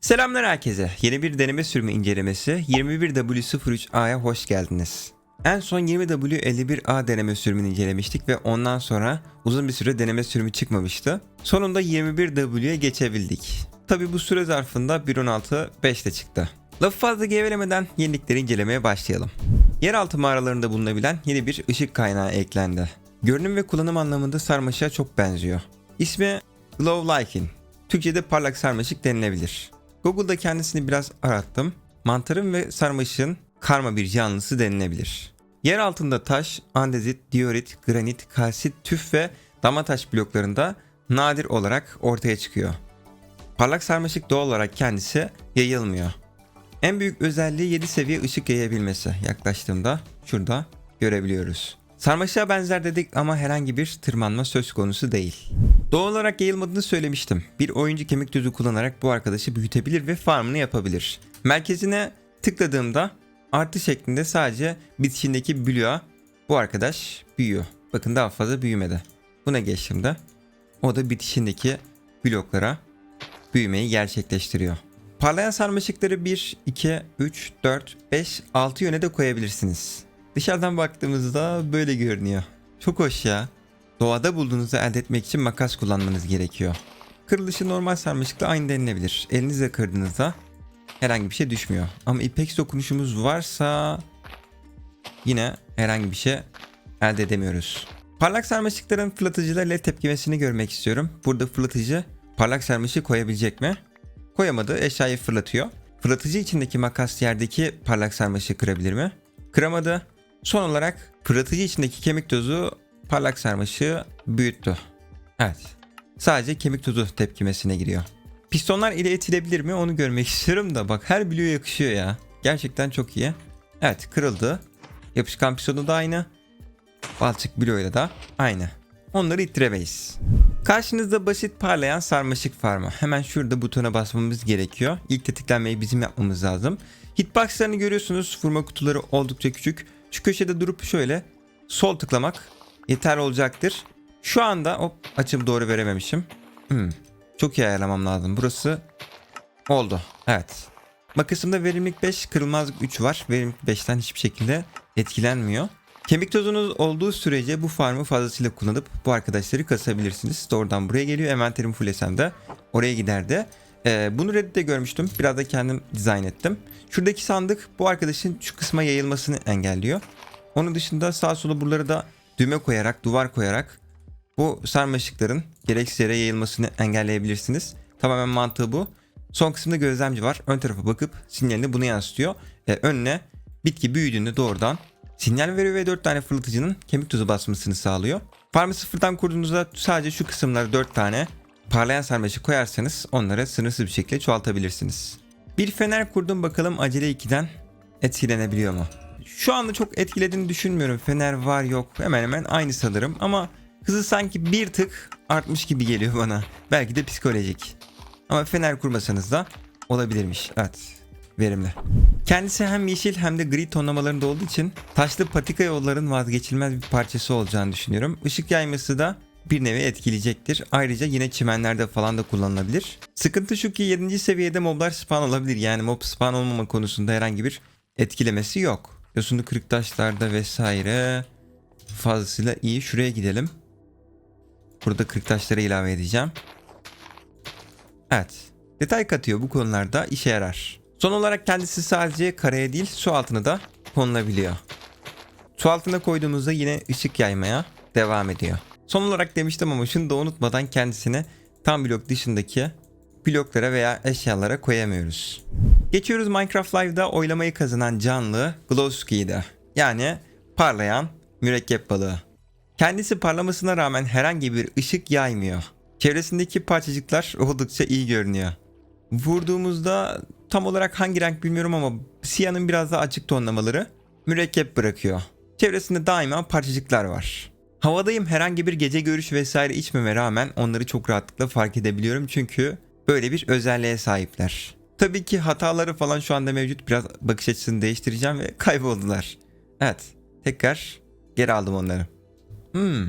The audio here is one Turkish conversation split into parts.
Selamlar herkese. Yeni bir deneme sürümü incelemesi 21W03A'ya hoş geldiniz. En son 20W51A deneme sürümünü incelemiştik ve ondan sonra uzun bir süre deneme sürümü çıkmamıştı. Sonunda 21W'ye geçebildik. Tabi bu süre zarfında 1.16.5'te çıktı. Lafı fazla gevelemeden yenilikleri incelemeye başlayalım. Yeraltı mağaralarında bulunabilen yeni bir ışık kaynağı eklendi. Görünüm ve kullanım anlamında sarmaşığa çok benziyor. İsmi Glow Liking. Türkçe'de parlak sarmaşık denilebilir. Google'da kendisini biraz arattım. Mantarın ve sarmaşığın karma bir canlısı denilebilir. Yer altında taş, andezit, diorit, granit, kalsit, tüf ve dama taş bloklarında nadir olarak ortaya çıkıyor. Parlak sarmaşık doğal olarak kendisi yayılmıyor. En büyük özelliği 7 seviye ışık yayabilmesi. Yaklaştığımda şurada görebiliyoruz. Sarmaşığa benzer dedik ama herhangi bir tırmanma söz konusu değil. Doğal olarak yayılmadığını söylemiştim. Bir oyuncu kemik tuzu kullanarak bu arkadaşı büyütebilir ve farmını yapabilir. Merkezine tıkladığımda artı şeklinde sadece bitişindeki bloğa bu arkadaş büyüyor. Bakın daha fazla büyümedi. Buna geçtiğimde o da bitişindeki bloklara büyümeyi gerçekleştiriyor. Parlayan sarmaşıkları 1, 2, 3, 4, 5, 6 yöne de koyabilirsiniz. Dışarıdan baktığımızda böyle görünüyor. Çok hoş ya. Doğada bulduğunuzu elde etmek için makas kullanmanız gerekiyor. Kırılışı normal sarmaşıkla aynı denilebilir. Elinizle kırdığınızda herhangi bir şey düşmüyor. Ama ipex dokunuşumuz varsa yine herhangi bir şey elde edemiyoruz. Parlak sarmaşıkların fırlatıcılarla tepkimesini görmek istiyorum. Burada fırlatıcı parlak sarmaşık koyabilecek mi? Koyamadı eşyayı fırlatıyor. Fırlatıcı içindeki makas yerdeki parlak sarmaşığı kırabilir mi? Kıramadı. Son olarak fırlatıcı içindeki kemik tozu parlak sarmaşığı büyüttü. Evet. Sadece kemik tozu tepkimesine giriyor. Pistonlar ile itilebilir mi onu görmek istiyorum da bak her bloğa yakışıyor ya. Gerçekten çok iyi. Evet kırıldı. Yapışkan pistonu da aynı. Balçık bloğuyla da aynı. Onları ittiremeyiz. Karşınızda basit parlayan sarmaşık farmı. Hemen şurada butona basmamız gerekiyor. İlk tetiklenmeyi bizim yapmamız lazım. Hitboxlarını görüyorsunuz. Vurma kutuları oldukça küçük. Şu köşede durup şöyle sol tıklamak yeter olacaktır. Şu anda hop açım doğru verememişim. Hmm, çok iyi ayarlamam lazım. Burası oldu. Evet. Makasımda verimlilik 5, kırılmazlık 3 var. Verimlilik 5'ten hiçbir şekilde etkilenmiyor. Kemik tozunuz olduğu sürece bu farmı fazlasıyla kullanıp bu arkadaşları kasabilirsiniz. Doğrudan buraya geliyor. Envanterim fullesem de oraya giderdi. Ee, bunu Reddit'te görmüştüm. Biraz da kendim dizayn ettim. Şuradaki sandık bu arkadaşın şu kısma yayılmasını engelliyor. Onun dışında sağ sola buraları da düğme koyarak, duvar koyarak bu sarmaşıkların gereksiz yere yayılmasını engelleyebilirsiniz. Tamamen mantığı bu. Son kısımda gözlemci var. Ön tarafa bakıp sinyalini bunu yansıtıyor. Ee, önüne bitki büyüdüğünde doğrudan sinyal veriyor ve 4 tane fırlatıcının kemik tuzu basmasını sağlıyor. Farmı sıfırdan kurduğunuzda sadece şu kısımlara 4 tane parlayan sarmaşık koyarsanız onları sınırsız bir şekilde çoğaltabilirsiniz. Bir fener kurdum bakalım acele 2'den etkilenebiliyor mu? Şu anda çok etkilediğini düşünmüyorum. Fener var yok hemen hemen aynı sanırım ama hızı sanki bir tık artmış gibi geliyor bana. Belki de psikolojik. Ama fener kurmasanız da olabilirmiş. Evet verimli. Kendisi hem yeşil hem de gri tonlamalarında olduğu için taşlı patika yolların vazgeçilmez bir parçası olacağını düşünüyorum. Işık yayması da bir nevi etkileyecektir. Ayrıca yine çimenlerde falan da kullanılabilir. Sıkıntı şu ki 7. seviyede moblar spawn olabilir. Yani mob spawn olmama konusunda herhangi bir etkilemesi yok. Yosunlu kırık taşlarda vesaire fazlasıyla iyi. Şuraya gidelim. Burada kırık taşları ilave edeceğim. Evet. Detay katıyor bu konularda işe yarar. Son olarak kendisi sadece karaya değil su altına da konulabiliyor. Su altına koyduğumuzda yine ışık yaymaya devam ediyor. Son olarak demiştim ama şunu da unutmadan kendisini tam blok dışındaki bloklara veya eşyalara koyamıyoruz. Geçiyoruz Minecraft Live'da oylamayı kazanan canlı Glowski'de. Yani parlayan mürekkep balığı. Kendisi parlamasına rağmen herhangi bir ışık yaymıyor. Çevresindeki parçacıklar oldukça iyi görünüyor. Vurduğumuzda tam olarak hangi renk bilmiyorum ama siyahın biraz daha açık tonlamaları mürekkep bırakıyor. Çevresinde daima parçacıklar var. Havadayım herhangi bir gece görüş vesaire içmeme rağmen onları çok rahatlıkla fark edebiliyorum çünkü böyle bir özelliğe sahipler. Tabii ki hataları falan şu anda mevcut. Biraz bakış açısını değiştireceğim ve kayboldular. Evet. Tekrar geri aldım onları. Hmm.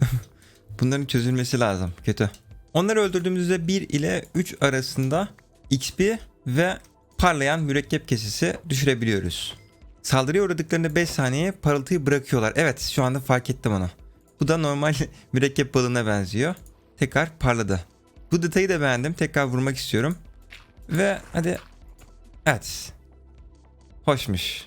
Bunların çözülmesi lazım. Kötü. Onları öldürdüğümüzde 1 ile 3 arasında XP ve parlayan mürekkep kesesi düşürebiliyoruz. Saldırıya uğradıklarında 5 saniye parıltıyı bırakıyorlar. Evet şu anda fark ettim onu. Bu da normal mürekkep balığına benziyor. Tekrar parladı. Bu detayı da beğendim. Tekrar vurmak istiyorum. Ve hadi. Evet. Hoşmuş.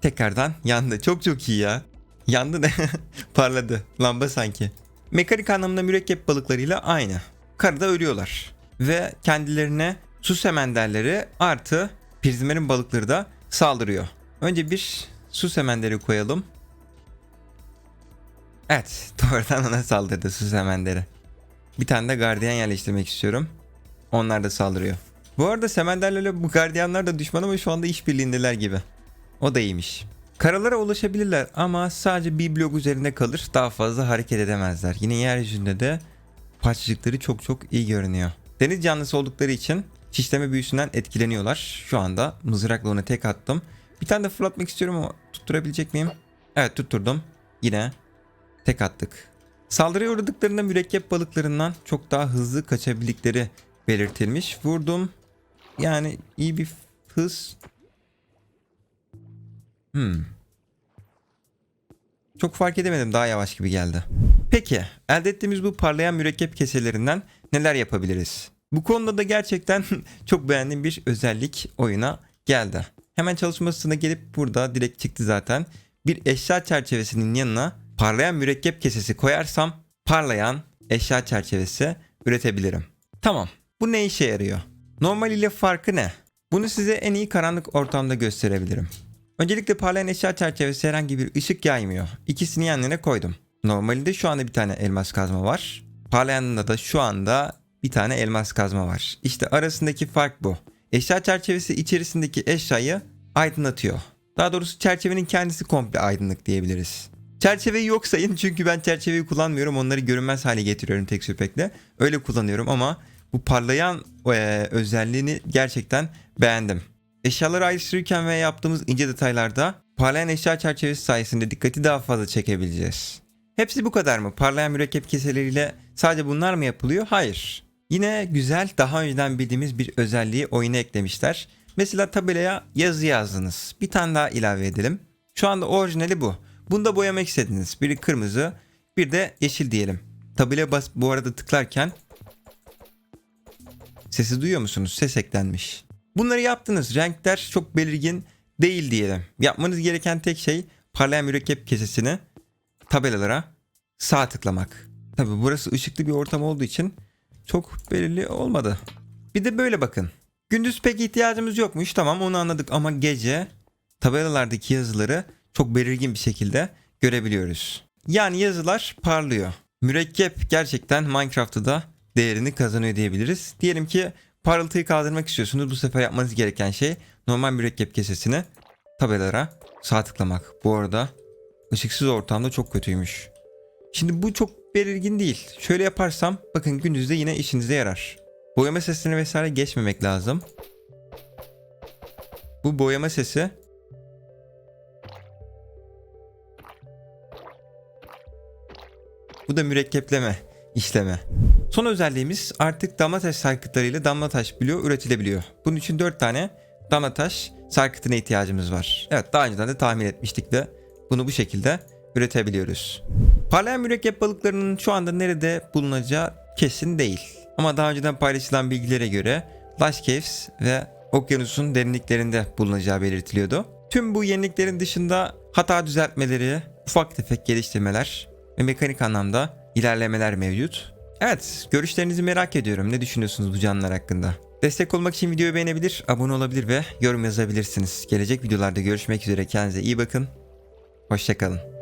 Tekrardan yandı. Çok çok iyi ya. Yandı ne? Parladı. Lamba sanki. Mekanik anlamda mürekkep balıklarıyla aynı. Karada ölüyorlar. Ve kendilerine su semenderleri artı prizmerin balıkları da saldırıyor. Önce bir su semenleri koyalım. Evet doğrudan ona saldırdı su semenderi. Bir tane de gardiyan yerleştirmek istiyorum. Onlar da saldırıyor. Bu arada semenderlerle bu gardiyanlar da düşman ama şu anda işbirliğindeler gibi. O da iyiymiş. Karalara ulaşabilirler ama sadece bir blok üzerinde kalır. Daha fazla hareket edemezler. Yine yeryüzünde de parçacıkları çok çok iyi görünüyor. Deniz canlısı oldukları için şişleme büyüsünden etkileniyorlar. Şu anda mızrakla ona tek attım. Bir tane de fırlatmak istiyorum ama tutturabilecek miyim? Evet tutturdum. Yine tek attık. Saldırıya uğradıklarında mürekkep balıklarından çok daha hızlı kaçabildikleri belirtilmiş. Vurdum. Yani iyi bir hız. Hmm. Çok fark edemedim daha yavaş gibi geldi. Peki elde ettiğimiz bu parlayan mürekkep keselerinden neler yapabiliriz? Bu konuda da gerçekten çok beğendiğim bir özellik oyuna geldi. Hemen çalışmasına gelip burada direkt çıktı zaten. Bir eşya çerçevesinin yanına parlayan mürekkep kesesi koyarsam parlayan eşya çerçevesi üretebilirim. Tamam. Bu ne işe yarıyor? Normal ile farkı ne? Bunu size en iyi karanlık ortamda gösterebilirim. Öncelikle parlayan eşya çerçevesi herhangi bir ışık yaymıyor. İkisini yan koydum. Normalinde şu anda bir tane elmas kazma var. Parlayanında da şu anda bir tane elmas kazma var. İşte arasındaki fark bu. Eşya çerçevesi içerisindeki eşyayı aydınlatıyor. Daha doğrusu çerçevenin kendisi komple aydınlık diyebiliriz. Çerçeveyi yok sayın çünkü ben çerçeveyi kullanmıyorum. Onları görünmez hale getiriyorum tek sürpekle. Öyle kullanıyorum ama bu parlayan e, özelliğini gerçekten beğendim. Eşyaları ayrıştırırken ve yaptığımız ince detaylarda parlayan eşya çerçevesi sayesinde dikkati daha fazla çekebileceğiz. Hepsi bu kadar mı? Parlayan mürekkep keseleriyle sadece bunlar mı yapılıyor? Hayır. Yine güzel daha önceden bildiğimiz bir özelliği oyuna eklemişler. Mesela tabelaya yazı yazdınız. Bir tane daha ilave edelim. Şu anda orijinali bu. Bunu da boyamak istediniz. Biri kırmızı, bir de yeşil diyelim. Tabelaya bas bu arada tıklarken sesi duyuyor musunuz? Ses eklenmiş. Bunları yaptınız. Renkler çok belirgin değil diyelim. Yapmanız gereken tek şey parlayan mürekkep kesesini tabelalara sağ tıklamak. Tabi burası ışıklı bir ortam olduğu için çok belirli olmadı. Bir de böyle bakın. Gündüz pek ihtiyacımız yokmuş tamam onu anladık ama gece tabelalardaki yazıları çok belirgin bir şekilde görebiliyoruz. Yani yazılar parlıyor. Mürekkep gerçekten Minecraft'ta da değerini kazanıyor diyebiliriz. Diyelim ki parıltıyı kaldırmak istiyorsunuz. Bu sefer yapmanız gereken şey normal mürekkep kesesini tabelalara sağ tıklamak. Bu arada ışıksız ortamda çok kötüymüş. Şimdi bu çok belirgin değil. Şöyle yaparsam bakın gündüzde yine işinize yarar. Boyama sesini vesaire geçmemek lazım. Bu boyama sesi Bu da mürekkepleme işleme. Son özelliğimiz artık damla taş sarkıtlarıyla damla taş bloğu üretilebiliyor. Bunun için 4 tane damla taş sarkıtına ihtiyacımız var. Evet daha önceden de tahmin etmiştik ve bunu bu şekilde üretebiliyoruz. Parlayan mürekkep balıklarının şu anda nerede bulunacağı kesin değil. Ama daha önceden paylaşılan bilgilere göre Lush Caves ve okyanusun derinliklerinde bulunacağı belirtiliyordu. Tüm bu yeniliklerin dışında hata düzeltmeleri, ufak tefek geliştirmeler ve mekanik anlamda ilerlemeler mevcut. Evet, görüşlerinizi merak ediyorum. Ne düşünüyorsunuz bu canlılar hakkında? Destek olmak için videoyu beğenebilir, abone olabilir ve yorum yazabilirsiniz. Gelecek videolarda görüşmek üzere. Kendinize iyi bakın. Hoşçakalın.